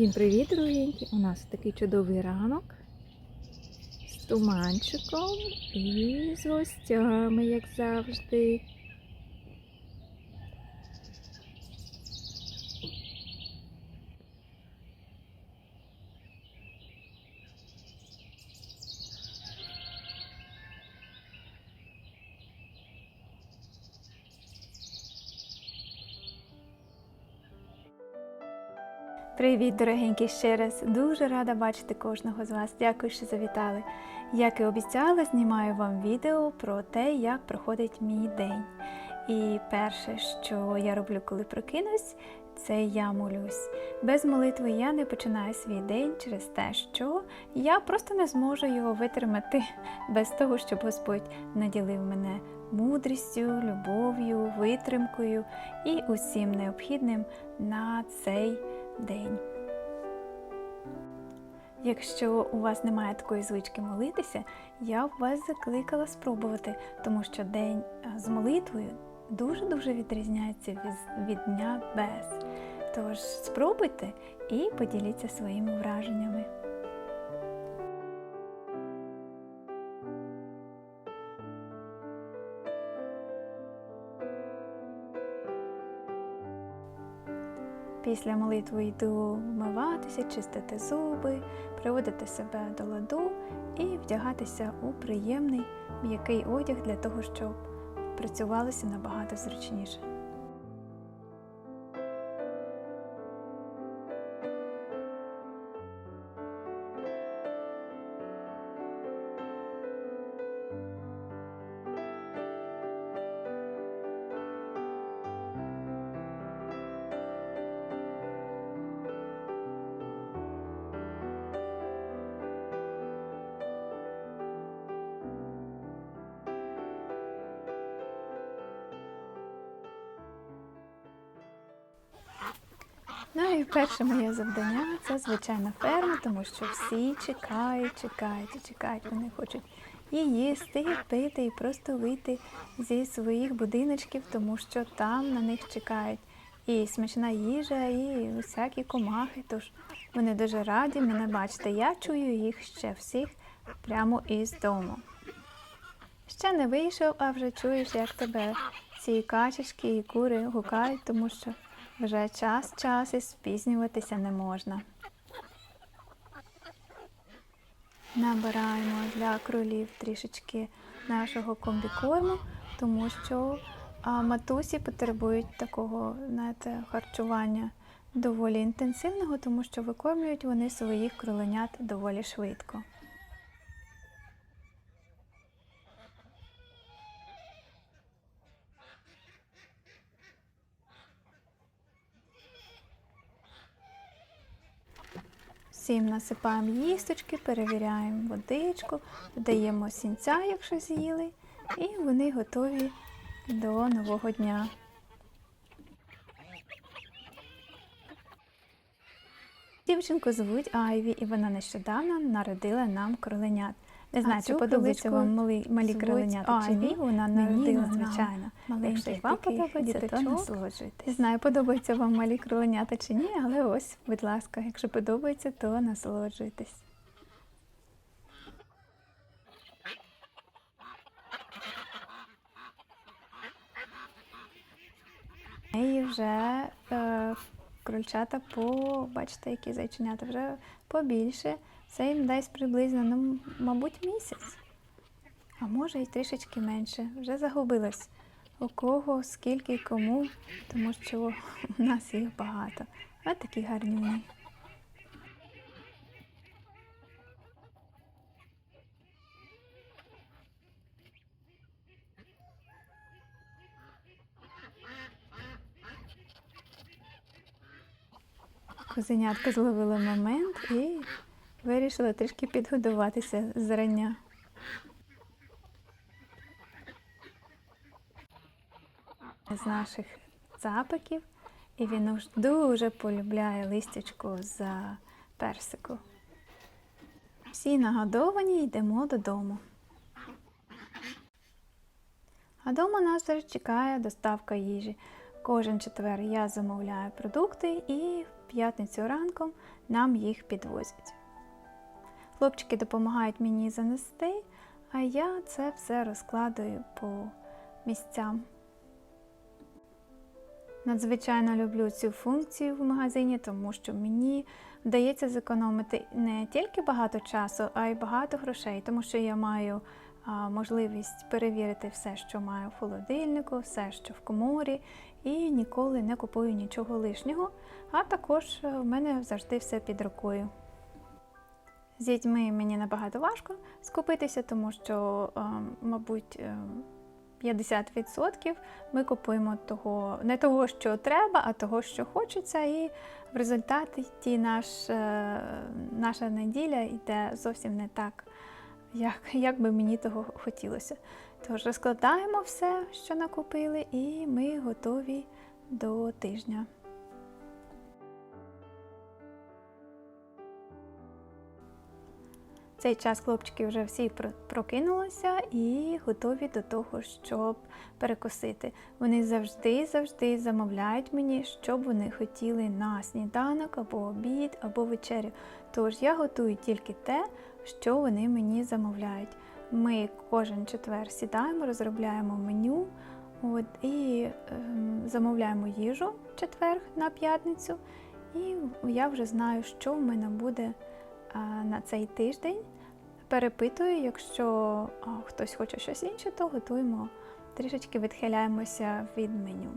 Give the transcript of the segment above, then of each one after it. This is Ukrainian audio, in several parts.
Всім привіт, дорогенькі! У нас такий чудовий ранок з туманчиком і з гостями, як завжди. Привіт, дорогенькі, ще раз. Дуже рада бачити кожного з вас. Дякую, що завітали. Як і обіцяла, знімаю вам відео про те, як проходить мій день. І перше, що я роблю, коли прокинусь, це я молюсь. Без молитви я не починаю свій день через те, що я просто не зможу його витримати без того, щоб Господь наділив мене мудрістю, любов'ю, витримкою і усім необхідним на цей день. Якщо у вас немає такої звички молитися, я б вас закликала спробувати, тому що день е, з молитвою дуже-дуже відрізняється від, від дня без. Тож спробуйте і поділіться своїми враженнями. Після молитви йду вмиватися, чистити зуби, приводити себе до ладу і вдягатися у приємний м'який одяг для того, щоб працювалося набагато зручніше. Перше моє завдання це звичайно ферма, тому що всі чекають, чекають і чекають. Вони хочуть і їсти, і пити, і просто вийти зі своїх будиночків, тому що там на них чекають і смачна їжа, і усякі комахи. Тож вони дуже раді мене бачити. Я чую їх ще всіх прямо із дому. Ще не вийшов, а вже чуєш, як тебе ці качечки і кури гукають, тому що вже час час і спізнюватися не можна. Набираємо для кролів трішечки нашого комбікорму, тому що матусі потребують такого знаєте, харчування доволі інтенсивного, тому що викормлюють вони своїх кроленят доволі швидко. Всім насипаємо їсточки, перевіряємо водичку, додаємо сінця, якщо з'їли, і вони готові до нового дня. Дівчинку звуть Айві, і вона нещодавно народила нам кроленят. Не знаю, чи цю подобаються вам малі, малі звуть кроленята чи ні. Вона народила, звичайно. Якщо вам подобається, то насолоджуйтесь. Не знаю, подобаються вам малі кроленята чи ні, але ось, будь ласка, якщо подобається, то насолоджуйтесь. І вже е, крольчата по, бачите, які зайченята, вже побільше. Це їм дасть приблизно, ну, мабуть, місяць. А може і трішечки менше. Вже загубилась. У кого, скільки, кому, тому що у нас їх багато. Ось такі гарні. Козенятка зловила момент і вирішила трішки підгодуватися зрання. З наших цапиків, і він уж дуже полюбляє листячко з персику. Всі нагодовані, йдемо додому. А дома нас вже чекає доставка їжі. Кожен четвер я замовляю продукти і в п'ятницю ранком нам їх підвозять. Хлопчики допомагають мені занести, а я це все розкладаю по місцям. Надзвичайно люблю цю функцію в магазині, тому що мені вдається зекономити не тільки багато часу, а й багато грошей, тому що я маю можливість перевірити все, що маю в холодильнику, все, що в коморі, і ніколи не купую нічого лишнього. А також е, в мене завжди все під рукою. З дітьми мені набагато важко скупитися, тому що, е, мабуть, е, 50% ми купуємо того, не того, що треба, а того, що хочеться, і в результаті наш, е, наша неділя йде зовсім не так, як, як би мені того хотілося. Тож розкладаємо все, що накупили, і ми готові до тижня. Цей час хлопчики вже всі про- прокинулися і готові до того, щоб перекусити. Вони завжди завжди замовляють мені, що б вони хотіли на сніданок або обід, або вечерю. Тож я готую тільки те, що вони мені замовляють. Ми кожен четвер сідаємо, розробляємо меню от, і ем, замовляємо їжу в четвер на п'ятницю. І я вже знаю, що в мене буде на цей тиждень. Перепитую, якщо хтось хоче щось інше, то готуємо трішечки відхиляємося від меню.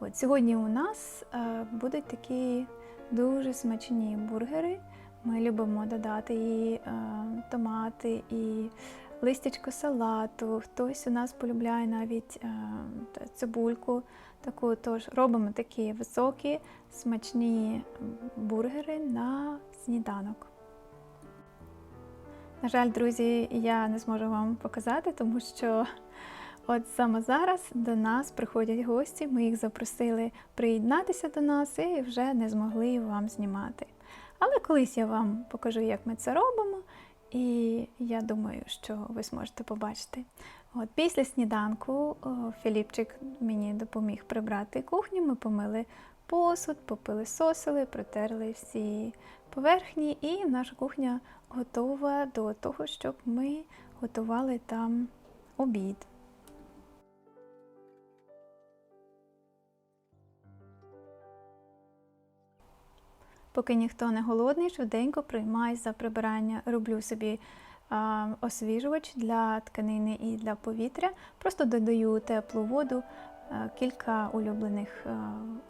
От сьогодні у нас е, будуть такі дуже смачні бургери. Ми любимо додати і е, томати, і листячко салату. Хтось у нас полюбляє навіть е, цибульку. Таку тож робимо такі високі, смачні бургери на сніданок. На жаль, друзі, я не зможу вам показати, тому що от саме зараз до нас приходять гості. Ми їх запросили приєднатися до нас і вже не змогли вам знімати. Але колись я вам покажу, як ми це робимо, і я думаю, що ви зможете побачити. От після сніданку Філіпчик мені допоміг прибрати кухню. Ми помили посуд, попили сосили, протерли всі поверхні, і наша кухня готова до того, щоб ми готували там обід. Поки ніхто не голодний, швиденько приймаюсь за прибирання. Роблю собі освіжувач для тканини і для повітря. Просто додаю теплу воду, кілька улюблених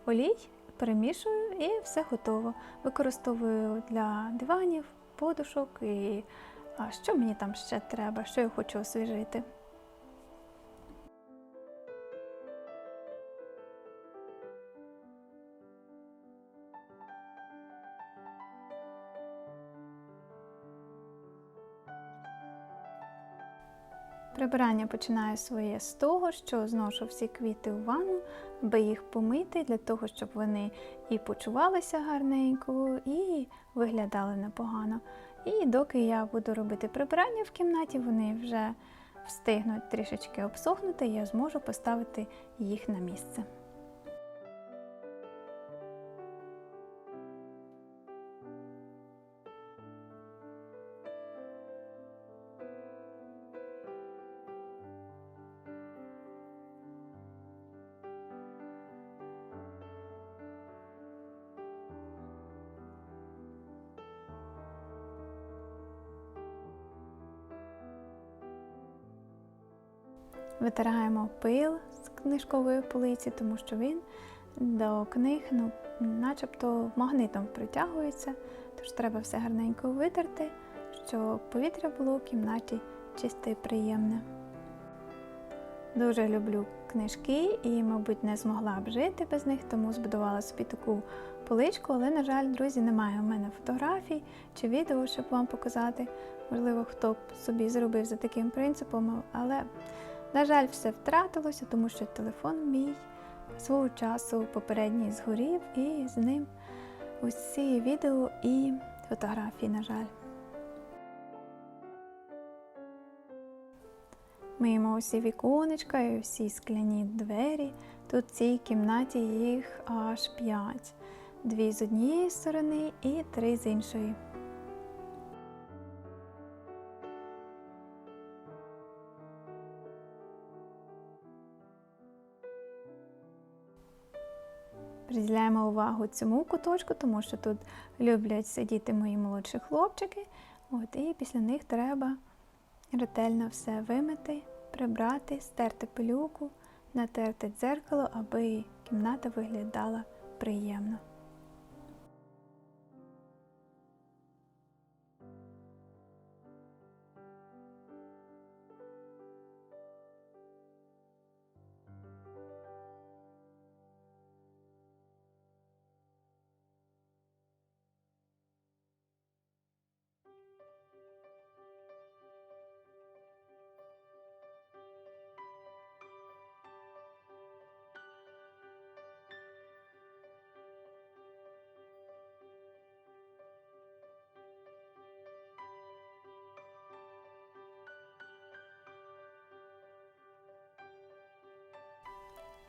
олій, перемішую і все готово. Використовую для диванів, подушок і а, що мені там ще треба, що я хочу освіжити. Прибирання починаю своє з того, що зношу всі квіти у ванну, аби їх помити, для того, щоб вони і почувалися гарненько, і виглядали непогано. І доки я буду робити прибирання в кімнаті, вони вже встигнуть трішечки обсохнути, і я зможу поставити їх на місце. Витираємо пил з книжкової полиці, тому що він до книг ну, начебто магнитом притягується, тож треба все гарненько витерти, щоб повітря було в кімнаті чисте і приємне. Дуже люблю книжки і, мабуть, не змогла б жити без них, тому збудувала собі таку поличку, але, на жаль, друзі, немає у мене фотографій чи відео, щоб вам показати. Можливо, хто б собі зробив за таким принципом, але на жаль, все втратилося, тому що телефон мій свого часу попередній згорів, і з ним усі відео і фотографії, на жаль. Миємо усі віконечка і усі скляні двері, Тут в цій кімнаті їх аж п'ять. Дві з однієї сторони і три з іншої. Приділяємо увагу цьому куточку, тому що тут люблять сидіти мої молодші хлопчики. От, і після них треба ретельно все вимити, прибрати, стерти пилюку, натерти дзеркало, аби кімната виглядала приємно.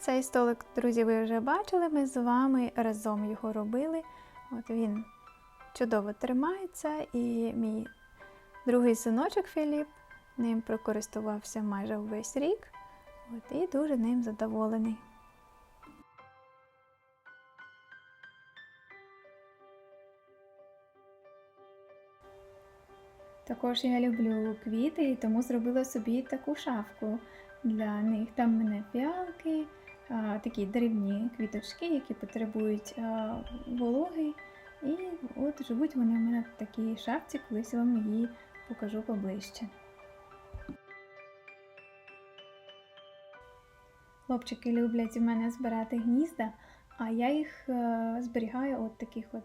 Цей столик, друзі, ви вже бачили. Ми з вами разом його робили. От він чудово тримається, і мій другий синочок Філіп ним прокористувався майже весь рік. От, і дуже ним задоволений. Також я люблю квіти, тому зробила собі таку шафку для них. Там в мене фіалки, такі дрібні квіточки, які потребують вологи. І от живуть вони в мене в такій шафці, колись я вам її покажу поближче. Хлопчики люблять у мене збирати гнізда, а я їх е, зберігаю от таких от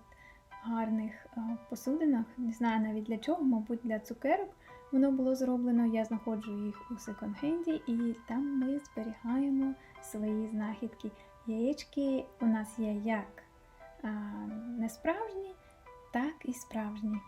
гарних е, посудинах. Не знаю навіть для чого, мабуть, для цукерок воно було зроблено. Я знаходжу їх у секонд-хенді і там ми зберігаємо свої знахідки. Яєчки у нас є як а, несправжні, так і справжні.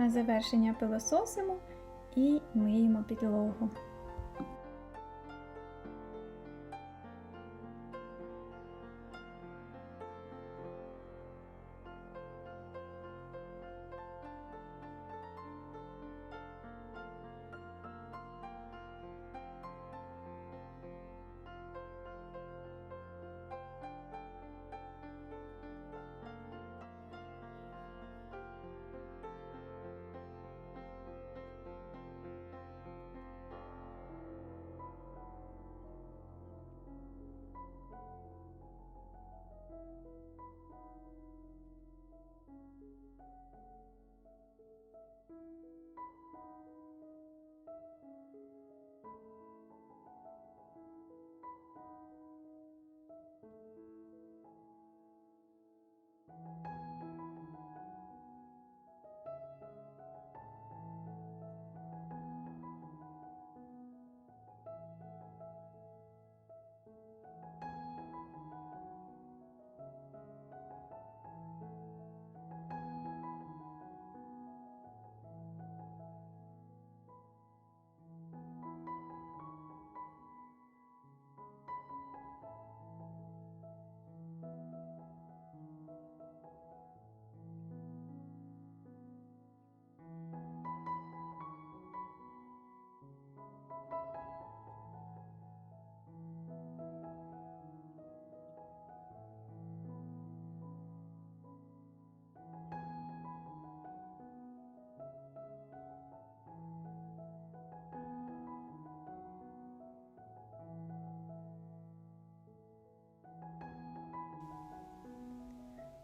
На завершення пилососимо і миємо підлогу.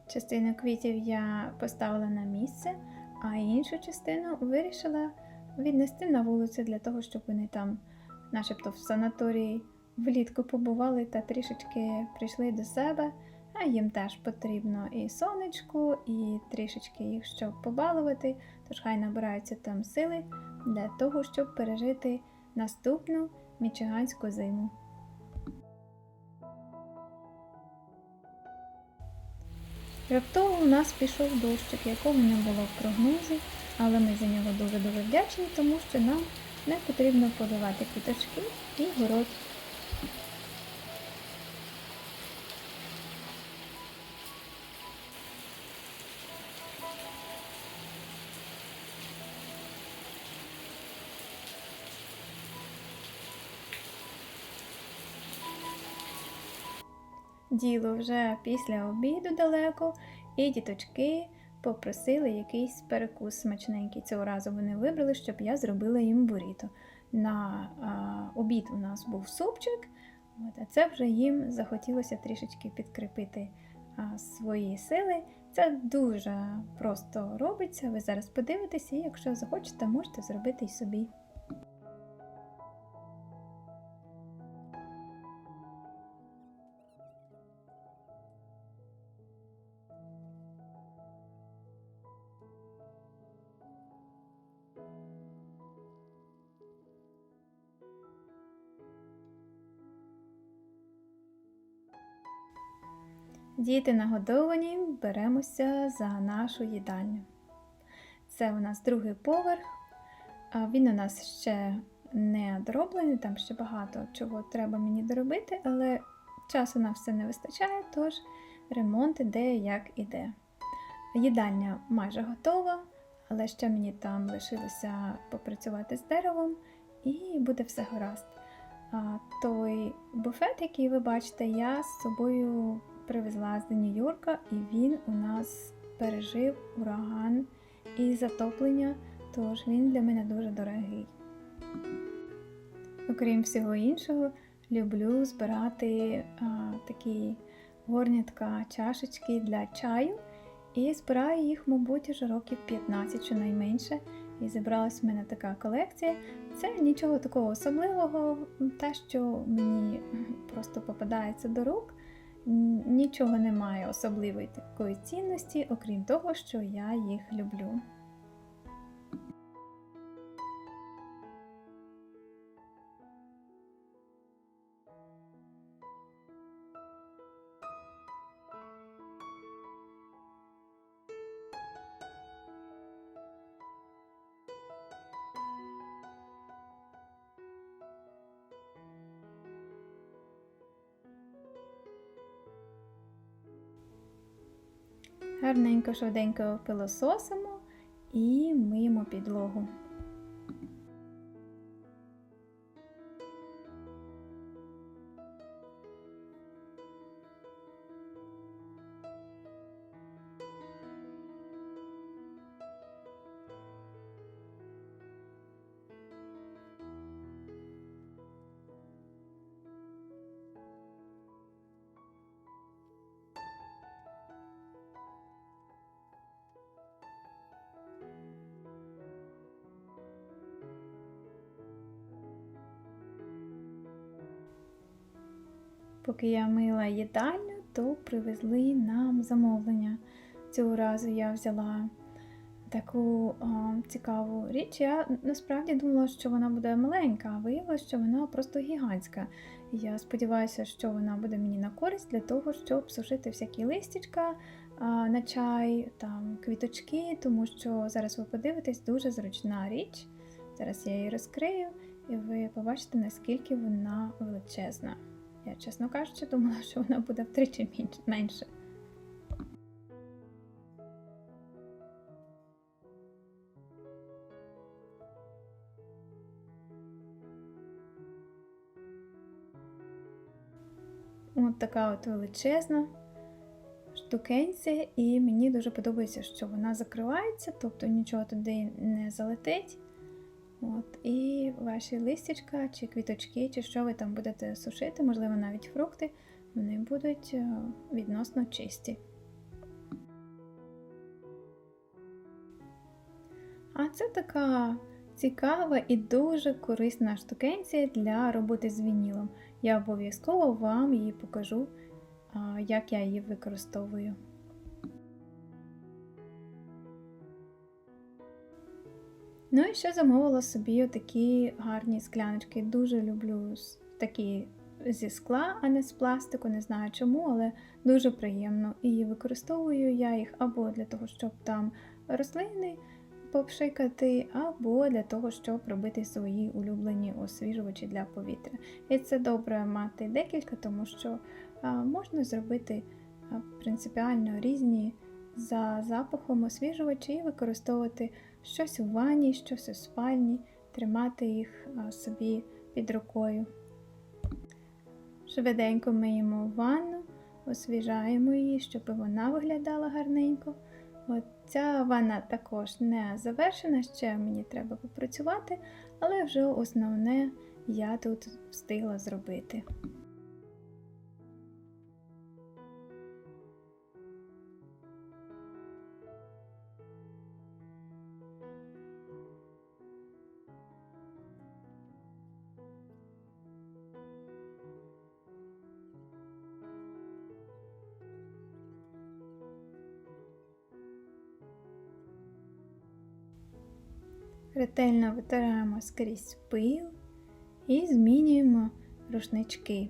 Частину квітів я поставила на місце, а іншу частину вирішила віднести на вулицю для того, щоб вони там, начебто в санаторії, влітку побували та трішечки прийшли до себе. А їм теж потрібно і сонечко, і трішечки їх щоб побалувати, тож хай набираються там сили для того, щоб пережити наступну мічиганську зиму. Раптово у нас пішов дощик, якого не було в прогнозі, але ми за нього дуже-дуже вдячні, тому що нам не потрібно поливати квіточки і город. Діло вже після обіду далеко, і діточки попросили якийсь перекус смачненький. Цього разу вони вибрали, щоб я зробила їм буріто. На а, обід у нас був супчик, от, а це вже їм захотілося трішечки підкріпити а, свої сили. Це дуже просто робиться. Ви зараз подивитеся, і якщо захочете, можете зробити і собі. Діти нагодовані, беремося за нашу їдальню. Це у нас другий поверх. Він у нас ще не дороблений, там ще багато чого треба мені доробити, але часу на все не вистачає, тож ремонт іде як іде. Їдальня майже готова, але ще мені там лишилося попрацювати з деревом і буде все гаразд. А той буфет, який ви бачите, я з собою привезла з Нью-Йорка, і він у нас пережив ураган і затоплення, тож він для мене дуже дорогий. Окрім всього іншого, люблю збирати а, такі горнятка чашечки для чаю. І збираю їх, мабуть, вже років 15 щонайменше. І зібралась в мене така колекція. Це нічого такого особливого, те, що мені просто попадається до рук. Нічого немає особливої такої цінності, окрім того, що я їх люблю. Швиденько пилососимо і миємо підлогу. Поки я мила їдальню, то привезли нам замовлення. Цього разу я взяла таку а, цікаву річ. Я насправді думала, що вона буде маленька, а виявилося, що вона просто гігантська. Я сподіваюся, що вона буде мені на користь для того, щоб сушити всякі листячка на чай, там квіточки, тому що зараз ви подивитесь дуже зручна річ. Зараз я її розкрию, і ви побачите, наскільки вона величезна. Я, чесно кажучи, думала, що вона буде втричі менш- менше. От така от величезна штукенця, і мені дуже подобається, що вона закривається, тобто нічого туди не залетить. От, І ваші листячка чи квіточки, чи що ви там будете сушити, можливо, навіть фрукти, вони будуть е, відносно чисті. А це така цікава і дуже корисна штукенція для роботи з вінілом. Я обов'язково вам її покажу, як я її використовую. Ну і ще замовила собі такі гарні скляночки. Дуже люблю такі зі скла, а не з пластику. Не знаю чому, але дуже приємно. І використовую я їх або для того, щоб там рослини попшикати, або для того, щоб робити свої улюблені освіжувачі для повітря. І це добре мати декілька, тому що можна зробити принципіально різні за запахом освіжувачі і використовувати щось у ванні, щось у спальні, тримати їх собі під рукою. Швиденько миємо ванну, освіжаємо її, щоб вона виглядала гарненько. От ця ванна також не завершена, ще мені треба попрацювати, але вже основне я тут встигла зробити. Ретельно витираємо скрізь пил і змінюємо рушнички.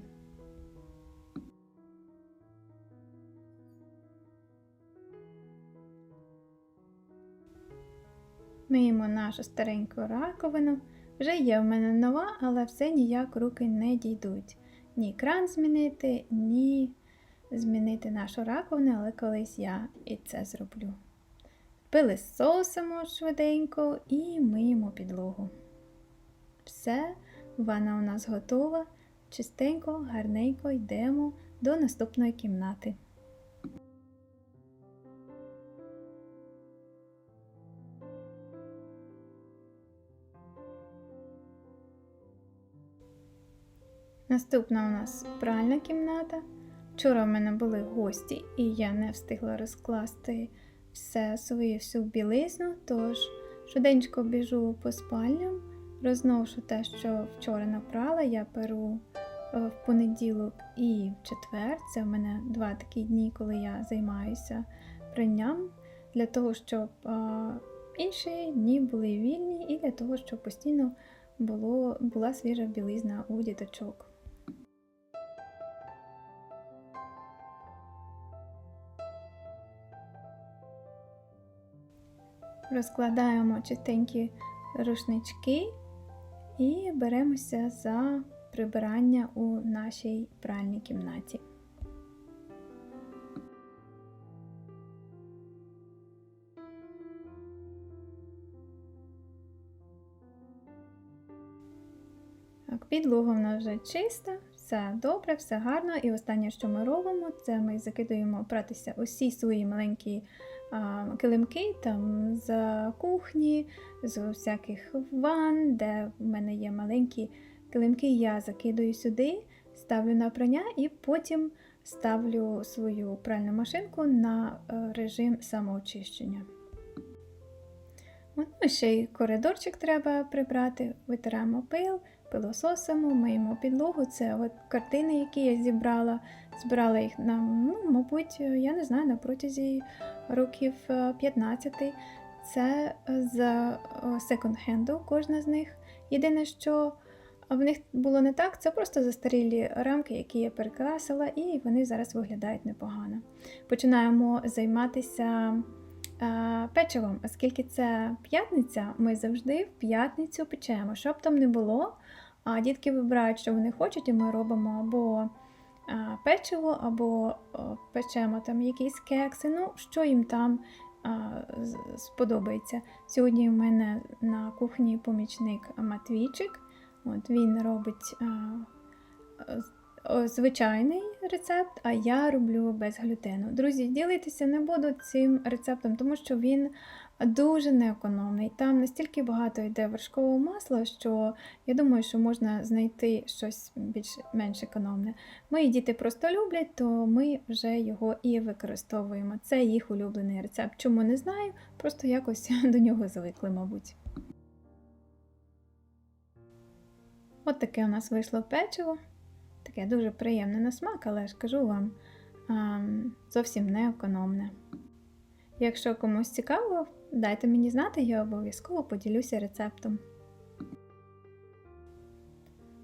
Миємо нашу стареньку раковину. Вже є в мене нова, але все ніяк руки не дійдуть. Ні кран змінити, ні змінити нашу раковину, але колись я і це зроблю. Пилисосимо швиденько і миємо підлогу. Все, ванна у нас готова. Чистенько, гарненько йдемо до наступної кімнати. Наступна у нас пральна кімната. Вчора в мене були гості, і я не встигла розкласти все свою всю білизну, тож швиденько біжу по спальням, розношу те, що вчора напрала, я перу е, в понеділок і в четвер. Це в мене два такі дні, коли я займаюся пранням, для того, щоб інші дні були вільні, і для того, щоб постійно було, була свіжа білизна у діточок. Розкладаємо чистенькі рушнички і беремося за прибирання у нашій пральній кімнаті. Підлога в нас вже чиста, все добре, все гарно. І останнє, що ми робимо, це ми закидуємо пратися усі свої маленькі килимки там з кухні, з всяких ванн, де в мене є маленькі килимки, я закидую сюди, ставлю на прання і потім ставлю свою пральну машинку на е, режим самоочищення. От, ну, ще й коридорчик треба прибрати, витираємо пил, пилососимо, миємо підлогу. Це от картини, які я зібрала. Збирала їх на, ну, мабуть, я не знаю, на протязі років е, 15. Це з е, секонд-хенду, кожна з них. Єдине, що в них було не так, це просто застарілі рамки, які я перекрасила, і вони зараз виглядають непогано. Починаємо займатися е, печивом, оскільки це п'ятниця, ми завжди в п'ятницю печемо, щоб там не було. А дітки вибирають, що вони хочуть, і ми робимо або е, печиво, або е, печемо там якісь кекси, ну, що їм там е, сподобається. Сьогодні у мене на кухні помічник Матвійчик. От він робить звичайний рецепт, а я роблю без глютену. Друзі, ділитися не буду цим рецептом, тому що він дуже неекономний. Там настільки багато йде вершкового масла, що я думаю, що можна знайти щось більш менш економне. Мої діти просто люблять, то ми вже його і використовуємо. Це їх улюблений рецепт. Чому не знаю, просто якось до нього звикли, мабуть. От таке у нас вийшло печиво. Таке дуже приємне на смак, але ж кажу вам, зовсім не економне. Якщо комусь цікаво, дайте мені знати, я обов'язково поділюся рецептом.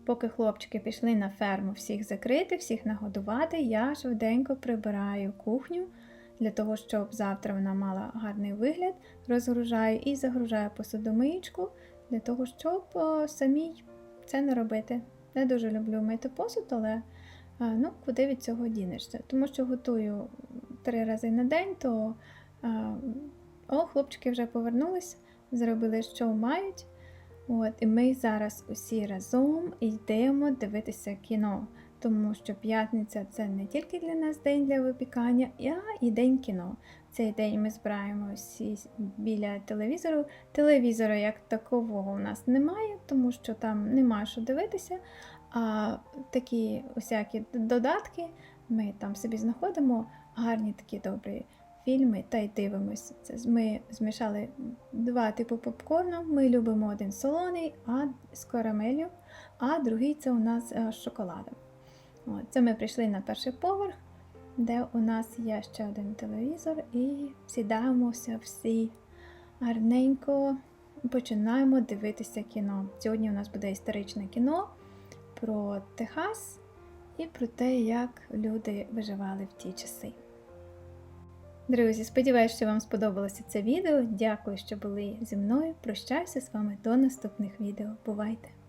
Поки хлопчики пішли на ферму всіх закрити, всіх нагодувати, я швиденько прибираю кухню для того, щоб завтра вона мала гарний вигляд, розгружаю і загружаю посудомиїчку для того, щоб самій це не робити. Не дуже люблю мити посуд, але ну, куди від цього дінешся? Тому що готую три рази на день, то о, хлопчики вже повернулись, зробили, що мають. От, і ми зараз усі разом йдемо дивитися кіно, тому що п'ятниця це не тільки для нас день для випікання, а і день кіно. Цей день ми збираємо всі біля телевізору. Телевізора як такового у нас немає, тому що там немає що дивитися. А такі усякі додатки ми там собі знаходимо гарні такі добрі фільми та й дивимося. Це ми змішали два типи попкорну. Ми любимо один солоний, а з карамелью, а другий це у нас е, з шоколадом. Це ми прийшли на перший поверх, де у нас є ще один телевізор, і сідаємося всі гарненько. Починаємо дивитися кіно. Сьогодні у нас буде історичне кіно про Техас і про те, як люди виживали в ті часи. Друзі, сподіваюся, що вам сподобалося це відео. Дякую, що були зі мною. Прощаюся з вами до наступних відео. Бувайте!